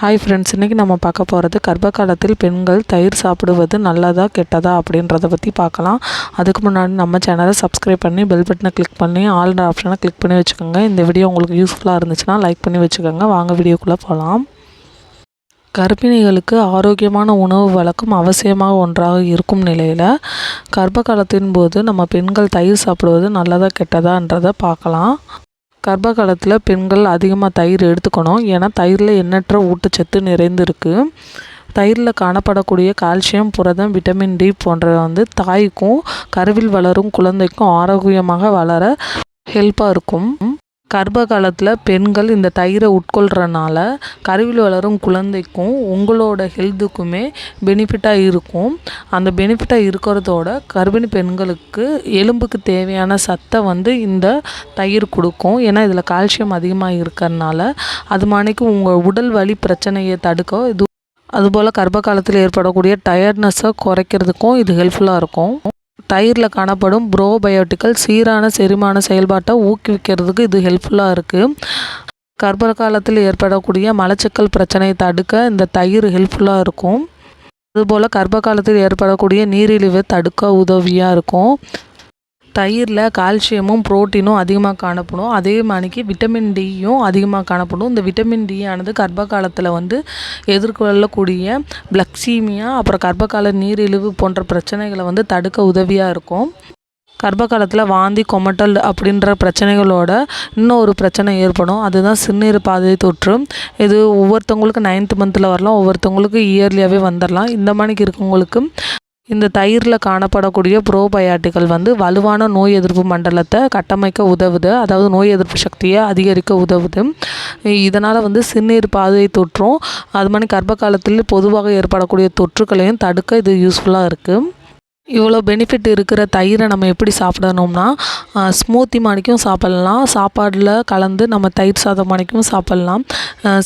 Hi friends இன்றைக்கி நம்ம பார்க்க போகிறது கர்ப்ப காலத்தில் பெண்கள் தயிர் சாப்பிடுவது நல்லதா கெட்டதா அப்படின்றத பற்றி பார்க்கலாம். அதுக்கு முன்னாடி நம்ம சேனலை சப்ஸ்கிரைப் பண்ணி பெல் பட்டனை கிளிக் பண்ணி ஆல் ஆப்ஷனை கிளிக் பண்ணி வச்சுக்கோங்க. இந்த வீடியோ உங்களுக்கு யூஸ்ஃபுல்லாக இருந்துச்சுன்னா லைக் பண்ணி வச்சுக்கோங்க. வாங்க வீடியோக்குள்ளே போகலாம் கர்ப்பிணிகளுக்கு ஆரோக்கியமான உணவு வழக்கம் அவசியமாக ஒன்றாக இருக்கும் நிலையில் கர்ப்ப காலத்தின் போது நம்ம பெண்கள் தயிர் சாப்பிடுவது நல்லதா கெட்டதான்றதை பார்க்கலாம். கர்ப்ப காலத்தில் பெண்கள் அதிகமாக தயிர் எடுத்துக்கணும். ஏன்னா தயிரில் எண்ணற்ற ஊட்டச்சத்து நிறைந்திருக்கு. தயிரில் காணப்படக்கூடிய கால்சியம் புரதம் விட்டமின் டி போன்றவை வந்து தாய்க்கும் கருவில் வளரும் குழந்தைக்கும் ஆரோக்கியமாக வளர ஹெல்ப்பாக இருக்கும். கர்ப்ப காலத்தில் பெண்கள் இந்த தயிரை உட்கொள்கிறனால கருவில் வளரும் குழந்தைக்கும் உங்களோட ஹெல்த்துக்குமே பெனிஃபிட்டாக இருக்கும். அந்த பெனிஃபிட்டாக இருக்கிறதோட கர்ப்பிணி பெண்களுக்கு எலும்புக்கு தேவையான சத்தை வந்து இந்த தயிர் கொடுக்கும். ஏன்னா இதில் கால்சியம் அதிகமாக இருக்கிறனால அது மாணிக்கு உங்கள் உடல் வலி பிரச்சனையை தடுக்க இது அதுபோல் கர்ப்ப காலத்தில் ஏற்படக்கூடிய டயர்ட்னஸை குறைக்கிறதுக்கும் இது ஹெல்ப்ஃபுல்லாக இருக்கும். தயிரில் காணப்படும் ப்ரோபயோட்டிக்கல் சீரான செரிமான செயல்பாட்டை ஊக்குவிக்கிறதுக்கு இது ஹெல்ப்ஃபுல்லாக இருக்குது கர்ப்ப காலத்தில் ஏற்படக்கூடிய மலச்சிக்கல் பிரச்சனையை தடுக்க இந்த தயிர் ஹெல்ப்ஃபுல்லாக இருக்கும். அதுபோல் கர்ப்ப காலத்தில் ஏற்படக்கூடிய நீரிழிவை தடுக்க உதவியாக இருக்கும். தயிரில் கால்சியமும் ப்ரோட்டீனும் அதிகமாக காணப்படும். அதே மாதிரிக்கு விட்டமின் டியும் அதிகமாக காணப்படும். இந்த விட்டமின் டி ஆனது கர்ப்ப காலத்தில் வந்து எதிர்கொள்ளக்கூடிய பிளக்ஸீமியா அப்புறம் கர்ப்பகால நீரிழிவு போன்ற பிரச்சனைகளை வந்து தடுக்க உதவியாக இருக்கும். கர்ப்ப காலத்தில் வாந்தி கொமட்டல் அப்படின்ற பிரச்சனைகளோட இன்னும் ஒரு பிரச்சனை ஏற்படும். அதுதான் சிறுநீர் பாதை தொற்று. இது ஒவ்வொருத்தவங்களுக்கு நைன்த் மந்தில் வரலாம். ஒவ்வொருத்தவங்களுக்கு இயர்லியாகவே வந்துடலாம் இந்த மாதிரிக்கு இருக்கவங்களுக்கு இந்த தயிரில் காணப்படக்கூடிய ப்ரோபயாட்டிகள் வந்து வலுவான நோய் எதிர்ப்பு மண்டலத்தை கட்டமைக்க உதவுது. அதாவது நோய் எதிர்ப்பு சக்தியை அதிகரிக்க உதவுது. இதனால் வந்து சிறுநீர் பாதை தொற்றும் அது மாதிரி கர்ப்ப காலத்தில் பொதுவாக ஏற்படக்கூடிய தொற்றுகளையும் தடுக்க இது யூஸ்ஃபுல்லாக இருக்குது இவ்வளோ பெனிஃபிட் இருக்கிற தயிரை நம்ம எப்படி சாப்பிடணும்னா ஸ்மூத்தி மாணிக்கும் சாப்பிட்லாம். சாப்பாடில் கலந்து நம்ம தயிர் சாதம் மாணிக்கும் சாப்பிட்லாம்.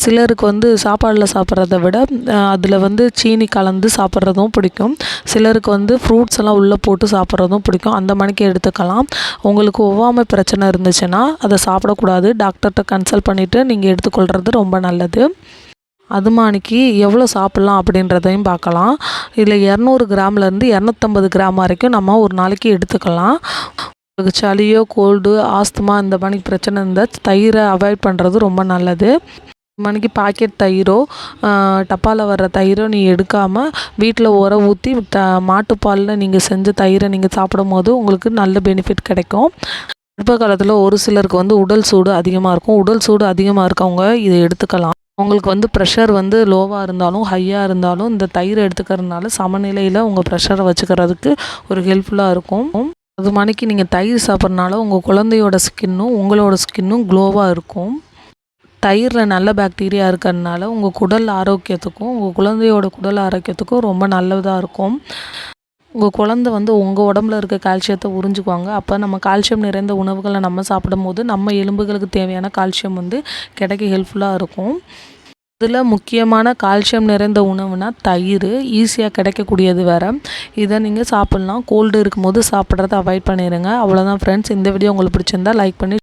சிலருக்கு வந்து சாப்பாடில் சாப்பிட்றத விட அதில் வந்து சீனி கலந்து சாப்பிட்றதும் பிடிக்கும். சிலருக்கு வந்து ஃப்ரூட்ஸ் எல்லாம் உள்ளே போட்டு சாப்பிட்றதும் பிடிக்கும். அந்த மணிக்கு எடுத்துக்கலாம். உங்களுக்கு ஒவ்வாமை பிரச்சனை இருந்துச்சுன்னா அதை சாப்பிடக்கூடாது. டாக்டர்கிட்ட கன்சல்ட் பண்ணிவிட்டு நீங்கள் எடுத்துக்கொள்கிறது ரொம்ப நல்லது. அதுமானிக்கு எவ்வளோ சாப்பிட்லாம் அப்படின்றதையும் பார்க்கலாம். இதில் இரநூறு கிராம்லேருந்து இரநூத்தம்பது கிராம் வரைக்கும் நம்ம ஒரு நாளைக்கு எடுத்துக்கலாம். உங்களுக்கு சளியோ கோல்டு ஆஸ்துமா இந்த மாதிரி பிரச்சனை இருந்தால் தயிரை அவாய்ட் பண்ணுறது ரொம்ப நல்லது. மணிக்கு பாக்கெட் தயிரோ டப்பாவில் வர்ற தயிரோ நீ எடுக்காமல் வீட்டில் உர ஊற்றி த மாட்டுப்பாலில் நீங்கள் செஞ்ச தயிரை நீங்கள் சாப்பிடும் போது உங்களுக்கு நல்ல பெனிஃபிட் கிடைக்கும். கர்ப்ப காலத்தில் ஒரு சிலருக்கு வந்து உடல் சூடு அதிகமாக இருக்கும். உடல் சூடு அதிகமாக இருக்கவங்க இதை எடுத்துக்கலாம். உங்களுக்கு வந்து ப்ரெஷர் வந்து லோவாக இருந்தாலும் ஹையாக இருந்தாலும் இந்த தயிர் எடுத்துக்கிறதுனால சமநிலையில் உங்கள் ப்ரெஷரை வச்சுக்கிறதுக்கு ஒரு ஹெல்ப்ஃபுல்லாக இருக்கும். அது மணிக்கு நீங்கள் தயிர் சாப்பிட்றனால உங்கள் குழந்தையோட ஸ்கின்னும் உங்களோட ஸ்கின்னும் க்ளோவாக இருக்கும். தயிரில் நல்ல பாக்டீரியா இருக்கிறதுனால உங்கள் குடல் ஆரோக்கியத்துக்கும் உங்கள் குழந்தையோட குடல் ஆரோக்கியத்துக்கும் ரொம்ப நல்லதாக இருக்கும். உங்கள் குழந்த வந்து உங்கள் உடம்புல இருக்க கால்சியத்தை உறிஞ்சுக்குவாங்க. அப்போ நம்ம கால்சியம் நிறைந்த உணவுகளை நம்ம சாப்பிடும் போது நம்ம எலும்புகளுக்கு தேவையான கால்சியம் வந்து கிடைக்க ஹெல்ப்ஃபுல்லாக இருக்கும். இதில் முக்கியமான கால்சியம் நிறைந்த உணவுனா தயிர் ஈஸியாக கிடைக்கக்கூடியது வேறு. இதை நீங்கள் சாப்பிட்லாம். கோல்டு இருக்கும்போது சாப்பிட்றத அவாய்ட் பண்ணிடுங்க அவ்வளோதான் ஃப்ரெண்ட்ஸ் இந்த வீடியோ உங்களுக்கு பிடிச்சிருந்தா லைக் பண்ணி